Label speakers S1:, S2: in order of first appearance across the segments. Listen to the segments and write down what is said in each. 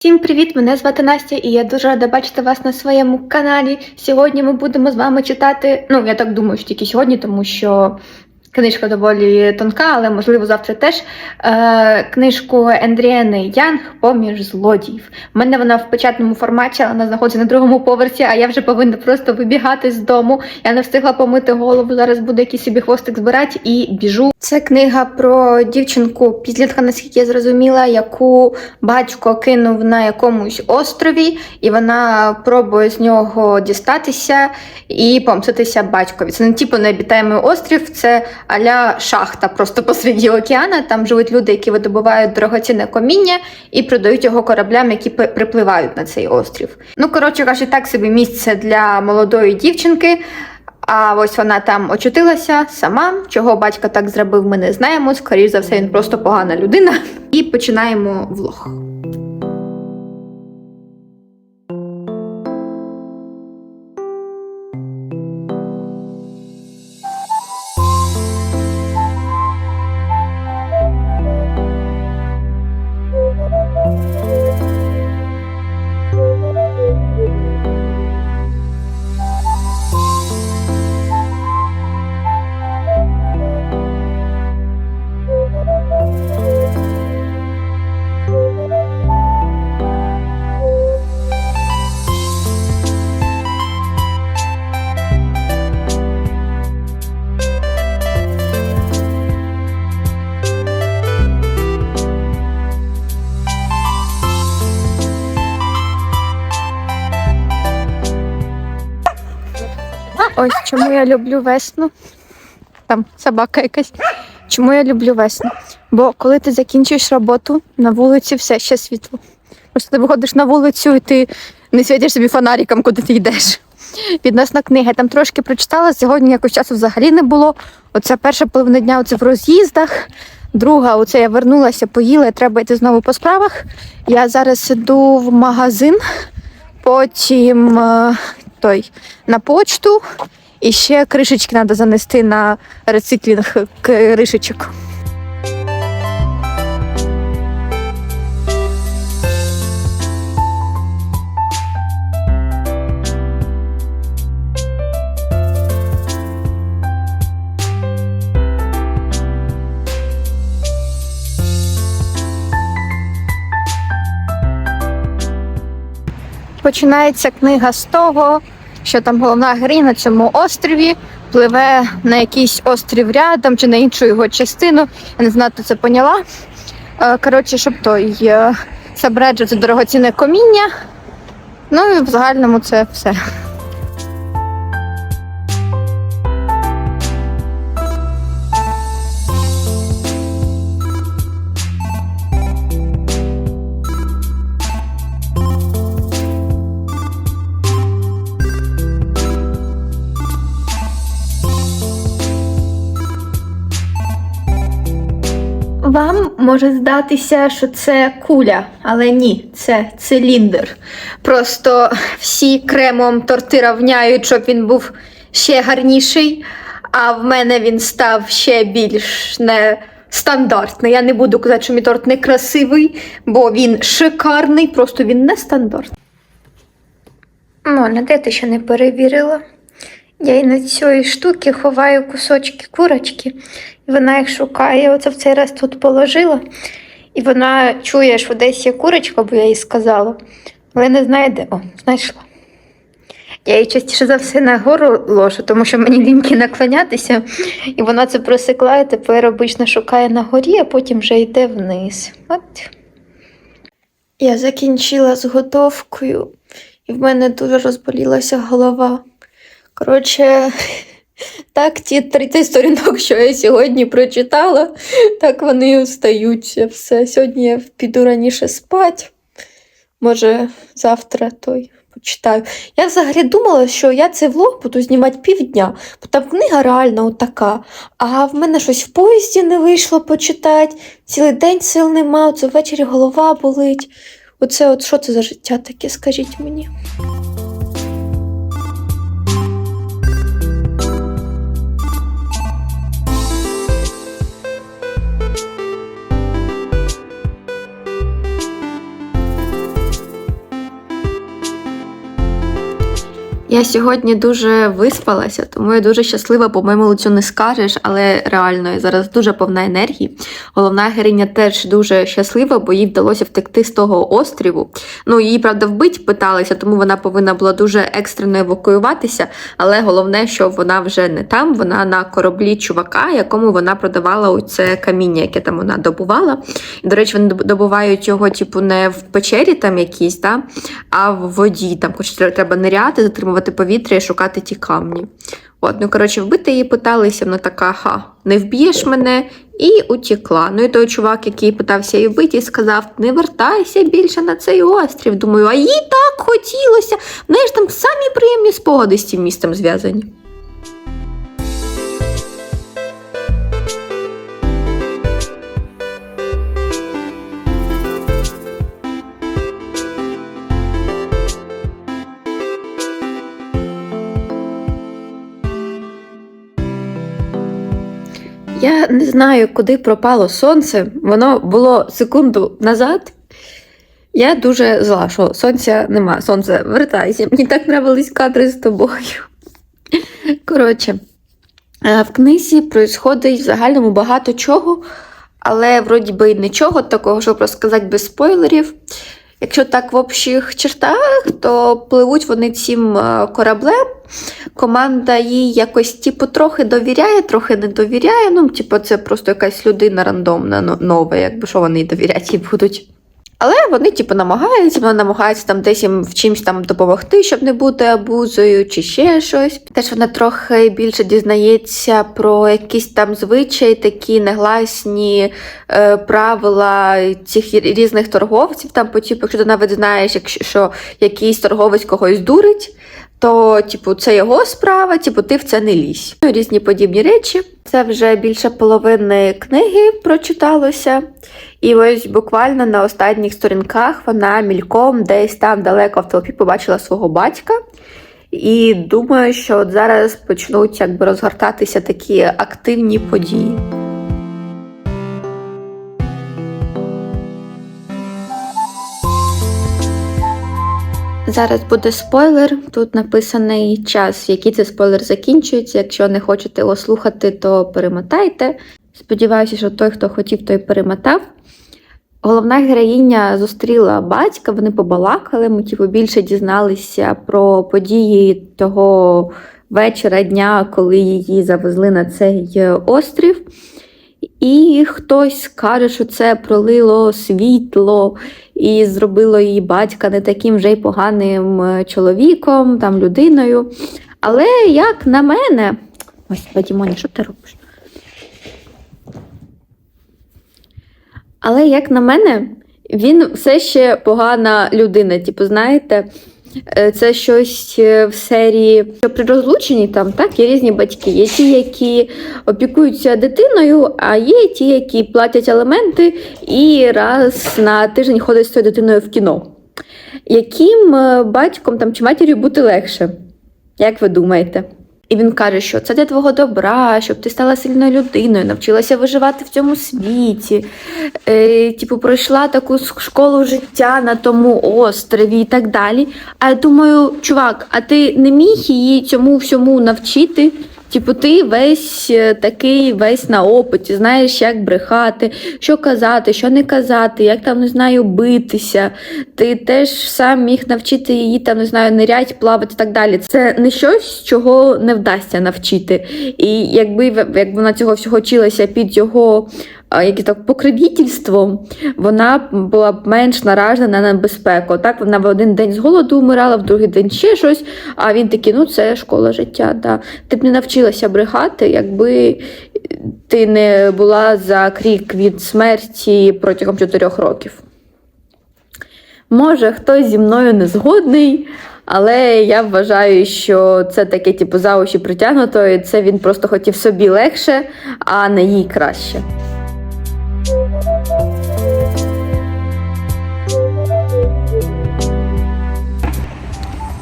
S1: Всім привіт! Мене звати Настя, і я дуже рада бачити вас на своєму каналі. Сьогодні ми будемо з вами читати. Ну, я так думаю, що тільки сьогодні, тому що книжка доволі тонка, але можливо завтра теж. Е, книжку Ендріани Янг Поміж злодіїв. У мене вона в печатному форматі, але вона знаходиться на другому поверсі, а я вже повинна просто вибігати з дому. Я не встигла помити голову. Зараз буду якийсь собі хвостик збирати і біжу. Це книга про дівчинку підлітка, наскільки я зрозуміла, яку батько кинув на якомусь острові, і вона пробує з нього дістатися і помститися батькові. Це не типу необітаємий острів, це аля шахта просто посереді океана. Там живуть люди, які видобувають дорогоцінне коміння і продають його кораблям, які припливають на цей острів. Ну, коротше кажучи, так собі місце для молодої дівчинки. А ось вона там очутилася сама. Чого батько так зробив, ми не знаємо. Скоріше за все, він просто погана людина. І починаємо влог. Чому я люблю весну. Там собака якась. Чому я люблю весну? Бо коли ти закінчуєш роботу, на вулиці все ще світло. Просто ти виходиш на вулицю і ти не світиш собі фонариком, куди ти йдеш. Відносно книги. Там трошки прочитала, сьогодні якось часу взагалі не було. Оце перша половина дня оце в роз'їздах. Друга, оце я вернулася, поїла, треба йти знову по справах. Я зараз іду в магазин, потім е, той на почту. І ще кришечки треба занести на рециклінг кришечок. Починається книга з того, що там головна героїня на цьому острові пливе на якийсь острів рядом чи на іншу його частину. Я не знаю, ти це поняла. Е, Коротше, щоб той е, це дорогоцінне коміння. Ну і в загальному це все. Може здатися, що це куля, але ні, це циліндр. Просто всі кремом торти равняють, щоб він був ще гарніший, а в мене він став ще більш не стандартний. Я не буду казати, що мій торт не красивий, бо він шикарний, просто він не стандартний. Моля, де ти ще не перевірила? Я і на цієї штуки ховаю кусочки курочки, і вона їх шукає. Оце в цей раз тут положила. І вона чує, що десь є курочка, бо я їй сказала, але не знає де. О, знайшла. Я її частіше за все нагору ложу, тому що мені ліньки наклонятися, і вона це просекла, і тепер обично шукає на горі, а потім вже йде вниз. От. Я закінчила з готовкою, і в мене дуже розболілася голова. Коротше, так, ті 30 сторінок, що я сьогодні прочитала, так вони і остаються. Все. Сьогодні я піду раніше спати. Може, завтра той почитаю. Я взагалі думала, що я цей влог буду знімати півдня, бо там книга реально отака. А в мене щось в поїзді не вийшло почитати, цілий день сил нема, оце ввечері голова болить. Оце от що це за життя таке, скажіть мені. Я сьогодні дуже виспалася, тому я дуже щаслива, по моєму лицю не скажеш, але реально я зараз дуже повна енергії. Головна героїня теж дуже щаслива, бо їй вдалося втекти з того остріву. Ну, її, правда, вбить питалися, тому вона повинна була дуже екстрено евакуюватися. Але головне, що вона вже не там, вона на кораблі чувака, якому вона продавала оце каміння, яке там вона добувала. І, до речі, вони добувають його, типу, не в печері там якійсь, да, а в воді. Там, хоч тре- треба ниряти, затримувати повітря і шукати ті камні. От, ну коротше, вбити її питалися, вона така, ха, не вб'єш мене, і утікла. Ну і той чувак, який питався її вбити, сказав: не вертайся більше на цей острів. Думаю, а їй так хотілося. В неї ж там самі приємні спогади з цим містом зв'язані. Я не знаю, куди пропало сонце. Воно було секунду назад. Я дуже зла, що сонця нема. Сонце, вертайся. Мені так нравились кадри з тобою. Коротше, е, в книзі происходить в загальному багато чого, але вроді би нічого такого, щоб розказати без спойлерів. Якщо так в общих чертах, то пливуть вони цим е, кораблем. Команда їй якось типу, трохи довіряє, трохи не довіряє. Ну, типу, це просто якась людина рандомна, нова, якби що вони їй довіряти їй будуть. Але вони, типу, намагаються, вона намагається там десь їм в чимсь там допомогти, щоб не бути абузою, чи ще щось. Теж вона трохи більше дізнається про якісь там звичаї, такі негласні е, правила цих різних торговців. Там, по типу, якщо ти навіть знаєш, якщо що якийсь торговець когось дурить, то, типу, це його справа, типу, ти в це не лізь. Ну, різні подібні речі. Це вже більше половини книги прочиталося. І ось буквально на останніх сторінках вона мільком десь там далеко в толпі побачила свого батька. І думаю, що от зараз почнуть якби розгортатися такі активні події. Зараз буде спойлер. Тут написаний час, в який цей спойлер закінчується. Якщо не хочете його слухати, то перемотайте. Сподіваюся, що той, хто хотів, той перемотав. Головна героїня зустріла батька, вони побалакали, ми типу, більше дізналися про події того вечора дня, коли її завезли на цей е, острів. І хтось каже, що це пролило світло і зробило її батька не таким вже й поганим е, чоловіком, там людиною. Але як на мене, ось Вадімоня, що ти робиш? Але як на мене, він все ще погана людина. Типу, знаєте, це щось е, в серії, що при розлученні там так є різні батьки. Є ті, які опікуються дитиною, а є ті, які платять аліменти і раз на тиждень ходять з цією дитиною в кіно. Яким е, батьком там чи матір'ю бути легше? Як ви думаєте? І він каже, що це для твого добра, щоб ти стала сильною людиною, навчилася виживати в цьому світі, е, типу, пройшла таку школу життя на тому острові і так далі. А я думаю, чувак, а ти не міг її цьому всьому навчити? Типу, ти весь е, такий, весь на опиті, знаєш, як брехати, що казати, що не казати, як там не знаю, битися. Ти теж сам міг навчити її там, не знаю, нирять, плавати і так далі. Це не щось, чого не вдасться навчити. І якби якби вона цього всього вчилася під його а, так, покровительством, вона була б менш наражена на небезпеку. Так вона в один день з голоду вмирала, в другий день ще щось. А він такий, ну це школа життя. Да. Ти б не навчилася брехати, якби ти не була за крік від смерті протягом чотирьох років. Може, хтось зі мною не згодний, але я вважаю, що це таке, типу, за очі притягнуто, і це він просто хотів собі легше, а не їй краще.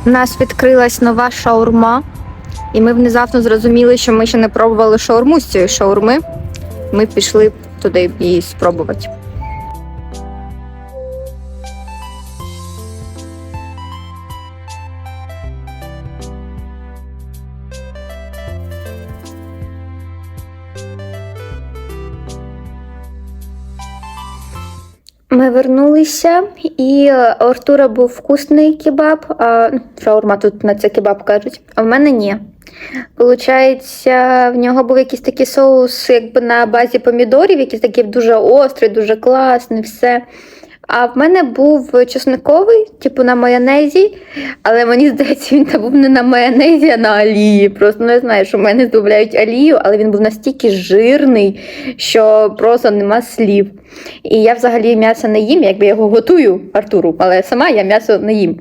S1: Нас відкрилась нова шаурма, і ми внезапно зрозуміли, що ми ще не пробували шаурму з цієї шаурми. Ми пішли туди її спробувати. Ми і е, у Артура був вкусний кебаб, а ну, шаурма тут на це кебаб кажуть, а в мене ні. Получається, в нього був якийсь такий соус, якби на базі помідорів, якийсь такий дуже острий, дуже класний, все. А в мене був чесниковий, типу на майонезі, але мені здається, він там був не на майонезі, а на олії. Просто ну, я знаю, що в мене додають олію, але він був настільки жирний, що просто нема слів. І я взагалі м'ясо не їм, якби я його готую Артуру, але сама я м'ясо не їм.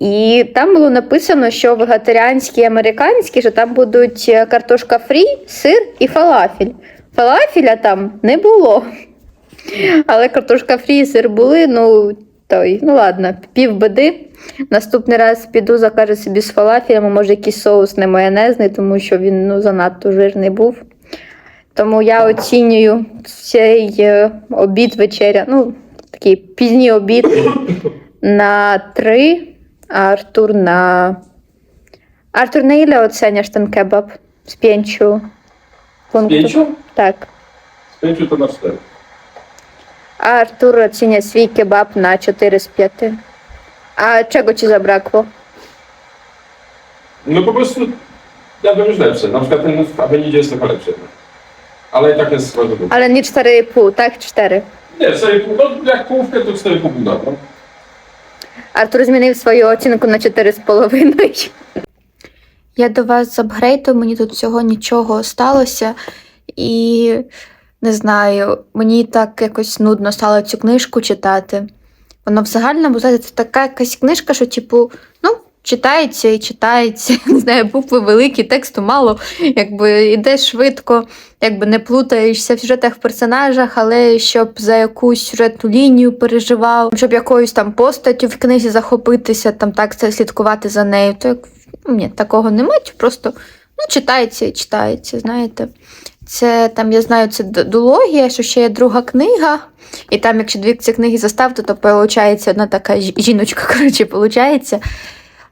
S1: І там було написано, що вегетаріанські і американські, що там будуть картошка фрі, сир і фалафель. Фалафеля там не було. Але картошка фрі і сир були, ну той, ну ладно, пів беди. Наступний раз піду, закажу собі з фалафелем, а може якийсь соус не майонезний, тому що він ну, занадто жирний був. Тому я оцінюю цей е, обід вечеря, ну, такий пізній обід на три, а Артур на. Артур на oceniasz ten kebab z pięciu punktów?
S2: Pięciu?
S1: Tak.
S2: Z pięciu to na cztery.
S1: A Artur ocenia swój kebab na 4 z 5. A czego ci zabrakło?
S2: No po prostu jadłem już lepsze. Na przykład ten w Avenidzie jest trochę lepszy. Ale i tak jest bardzo dobry.
S1: Ale nie 4,5, tak? 4.
S2: Nie, 4,5, no jak połówkę to 4,5 pół dam, no.
S1: Артур змінив свою оцінку на 4,5. Я до вас з апгрейду, мені тут всього нічого сталося. І не знаю, мені так якось нудно стало цю книжку читати. Воно в загальному це така якась книжка, що, типу, ну, читається і читається. Не знаю, букви великі, тексту мало, якби йде швидко, якби не плутаєшся в сюжетах в персонажах, але щоб за якусь сюжетну лінію переживав, щоб якоюсь там постаттю в книзі захопитися, там так це слідкувати за нею. То як ну, ні, такого немає, просто ну, читається і читається, знаєте. Це там, я знаю, це дологія, що ще є друга книга. І там, якщо дві ці книги заставити, то виходить одна така жіночка, коротше, виходить.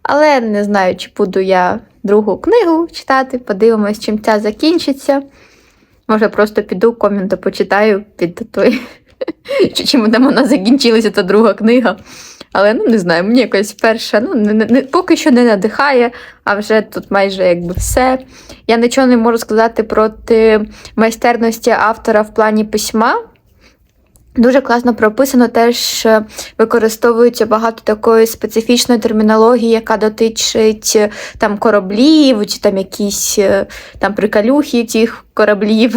S1: Але не знаю, чи буду я другу книгу читати, подивимось, чим ця закінчиться. Може, просто піду коменти почитаю під той. Чи- Чим там вона закінчилася, та друга книга. Але ну не знаю, мені якось перша, ну не, не, поки що не надихає, а вже тут майже якби все. Я нічого не можу сказати проти майстерності автора в плані письма. Дуже класно прописано, теж використовується багато такої специфічної термінології, яка дотичить е, там кораблів, чи там якісь е, там приколюхи цих кораблів.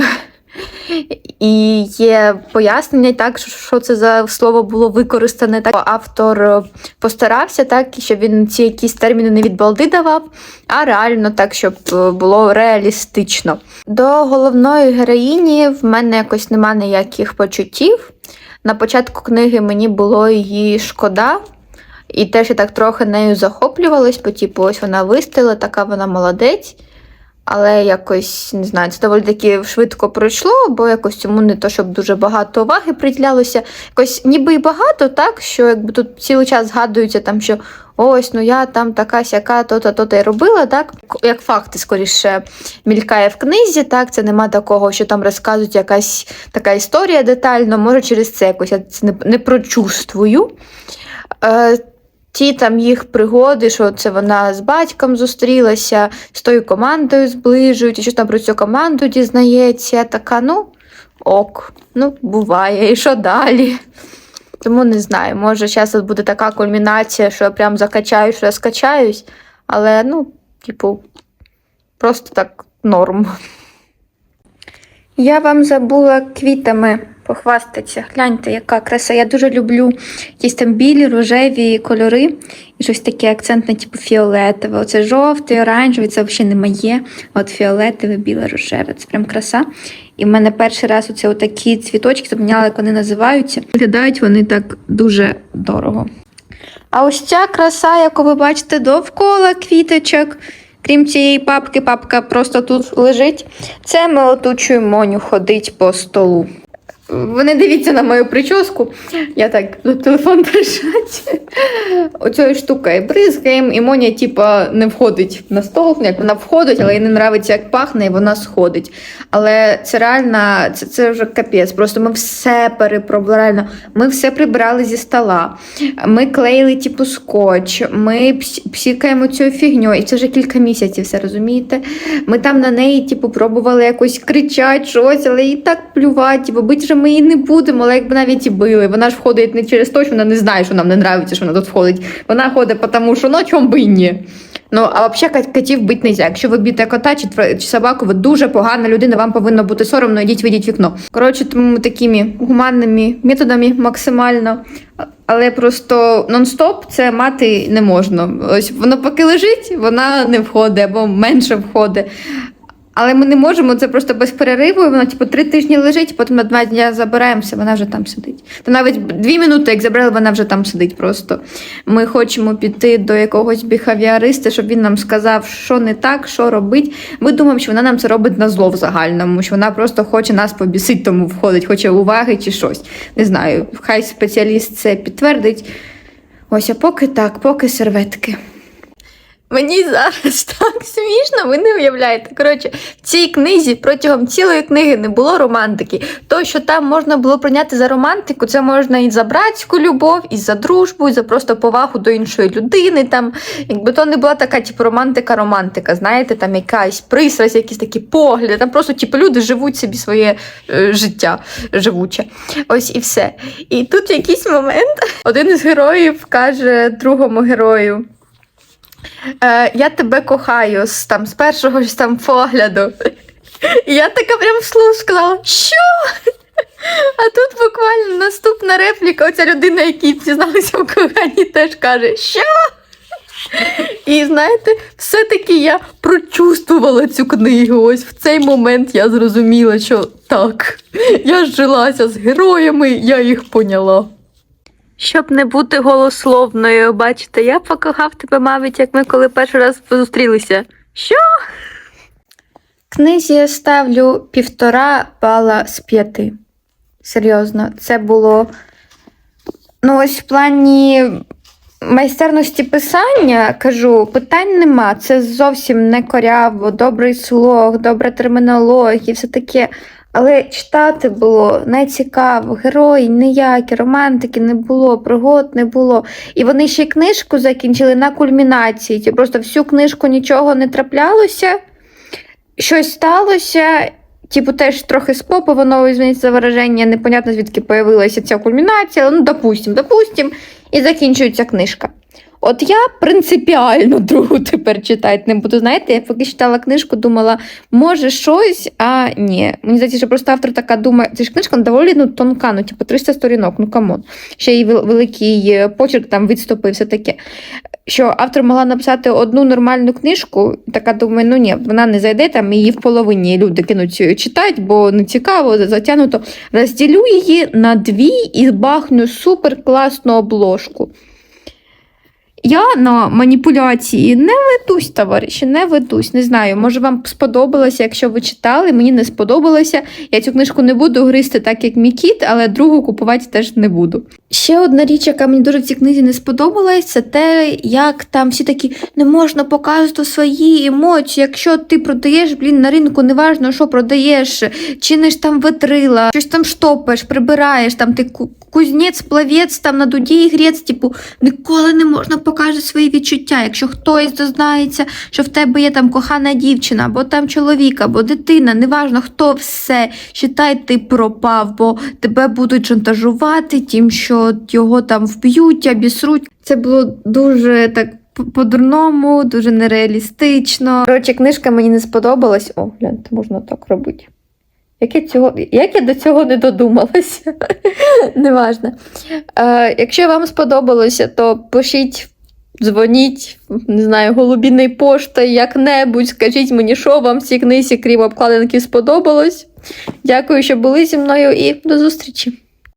S1: І є пояснення, так, що- це за слово було використане. Так автор е, постарався, так, щоб він ці якісь терміни не від балди давав, а реально так, щоб е, було реалістично. До головної героїні в мене якось нема ніяких почуттів. На початку книги мені було її шкода. І теж я так трохи нею захоплювалась, бо типу, ось вона вистила, така вона молодець. Але якось не знаю, це доволі таки швидко пройшло, бо якось цьому не то, щоб дуже багато уваги приділялося. Якось ніби і багато, так, що якби тут цілий час згадується, там, що ось, ну я там така сяка, то-то, то-то і робила, так? Як факти скоріше мількає в книзі, так, це нема такого, що там розказують якась така історія детально, може через це якось я це не, не прочувствую. Е, ті там їх пригоди, що це вона з батьком зустрілася, з тою командою зближують, і що там про цю команду дізнається. Така, ну, ок, ну, буває, і що далі? Тому не знаю, може, зараз буде така кульмінація, що я прям закачаю, що я скачаюсь, але, ну, типу, просто так норм. Я вам забула квітами похвастатися. Гляньте, яка краса. Я дуже люблю якісь там білі, рожеві кольори і щось таке акцентне, типу фіолетове. Оце жовтий, оранжевий, це взагалі не моє. От фіолетове, біле, рожеве. Це прям краса. І в мене перший раз оце отакі цвіточки, запам'ятала, як вони називаються. Виглядають вони так дуже дорого. А ось ця краса, яку ви бачите, довкола квіточок. Крім цієї папки, папка просто тут лежить. Це ми отучуємо Моню ходить по столу. Ви не дивіться на мою прическу. Я так телефон держать. Оцією штукою бризгаємо, і Моня, типа, не входить на стол. Як вона входить, але їй не нравиться, як пахне, і вона сходить. Але це реально, це, це вже капець. Просто ми все перепробували. Ми все прибрали зі стола. Ми клеїли, типу, скотч, ми псікаємо цю фігню, і це вже кілька місяців, все розумієте? Ми там на неї, типу, пробували якось кричати, щось, але їй так плювати, типу, бити же ми її не будемо, але якби навіть і били. Вона ж входить не через те, що вона не знає, що нам не нравиться, що вона тут входить. Вона ходить, тому що ну чому би ні. Ну, а взагалі кот- котів бити не можна. Якщо ви б'єте кота чи, чи собаку, ви дуже погана людина, вам повинно бути соромно, йдіть вийдіть вікно. Коротше, тому такими гуманними методами максимально. Але просто нон-стоп це мати не можна. Ось воно поки лежить, вона не входить або менше входить. Але ми не можемо це просто без перериву. Вона типу три тижні лежить, потім на два дні забираємося, вона вже там сидить. Та навіть дві минути, як забрали, вона вже там сидить. Просто ми хочемо піти до якогось біхавіариста, щоб він нам сказав, що не так, що робить. Ми думаємо, що вона нам це робить на зло в загальному, що вона просто хоче нас побісити, тому входить, хоче уваги чи щось. Не знаю, хай спеціаліст це підтвердить. Ось, а поки так, поки серветки. Мені зараз так смішно, ви не уявляєте. Коротше, в цій книзі протягом цілої книги не було романтики. То, що там можна було прийняти за романтику, це можна і за братську любов, і за дружбу, і за просто повагу до іншої людини. Там, якби то не була така, типу, романтика-романтика, знаєте, там якась пристрасть, якісь такі погляди. Там просто типу, люди живуть собі своє е, життя живуче. Ось і все. І тут якийсь момент один із героїв каже другому герою. Е, я тебе кохаю з, там, з першого ж там погляду. І я така прям вслух сказала, що? А тут буквально наступна репліка, оця людина, якій зізналися в коханні, теж каже, що? І знаєте, все-таки я прочувствувала цю книгу. Ось в цей момент я зрозуміла, що так, я зжилася з героями, я їх поняла. Щоб не бути голословною, бачите, я покохав тебе, мабуть, як ми коли перший раз зустрілися. Що? Книзі я ставлю півтора бала з п'яти. Серйозно, це було. Ну, ось в плані майстерності писання, кажу, питань нема. Це зовсім не коряво, добрий слог, добра термінологія, все таке. Але читати було нецікаво, герої ніякі, романтики не було, пригод не було. І вони ще й книжку закінчили на кульмінації. Просто всю книжку нічого не траплялося, щось сталося. Типу, теж трохи скопу, воно зміниться за вираження, непонятно звідки появилася ця кульмінація, ну, допустим, допустим, і закінчується книжка. От я принципіально другу тепер читати не буду. Знаєте, я поки читала книжку, думала, може щось, а ні. Мені здається, що просто автор така думає, це ж книжка доволі ну, тонка, ну, типу 300 сторінок, ну камон. Ще й великий е, почерк, там все таке. Що автор могла написати одну нормальну книжку, така думає, ну ні, вона не зайде там, її в половині люди кинуть е, читати, бо не цікаво, затягнуто. Розділю її на дві і бахну супер класну обложку. Я на маніпуляції не ведусь, товариші, не ведусь. Не знаю, може вам сподобалося, якщо ви читали, мені не сподобалося. Я цю книжку не буду гризти так, як мій кіт, але другу купувати теж не буду. Ще одна річ, яка мені дуже в цій книзі не сподобалась, це те, як там всі такі не можна показувати свої емоції. Якщо ти продаєш, блін, на ринку, неважно, що продаєш, чиниш там витрила, щось там штопаєш, прибираєш, там ти кузнець, плавець, там на дуді і грець, типу, ніколи не можна показати свої відчуття. Якщо хтось дознається, що в тебе є там кохана дівчина, або там чоловік, або дитина, неважно хто все, считай, ти пропав, бо тебе будуть шантажувати тим, що його там вб'ють, обісруть. Це було дуже так. по- По-дурному, дуже нереалістично. Коротше, книжка мені не сподобалась. О, гляньте, можна так робити. Як я, цього, як я до цього не додумалася? Неважно. Е, якщо вам сподобалося, то пишіть, дзвоніть, не знаю, голубіний поштою, як-небудь. Скажіть мені, що вам в цій книзі, крім обкладинки, сподобалось. Дякую, що були зі мною, і до зустрічі!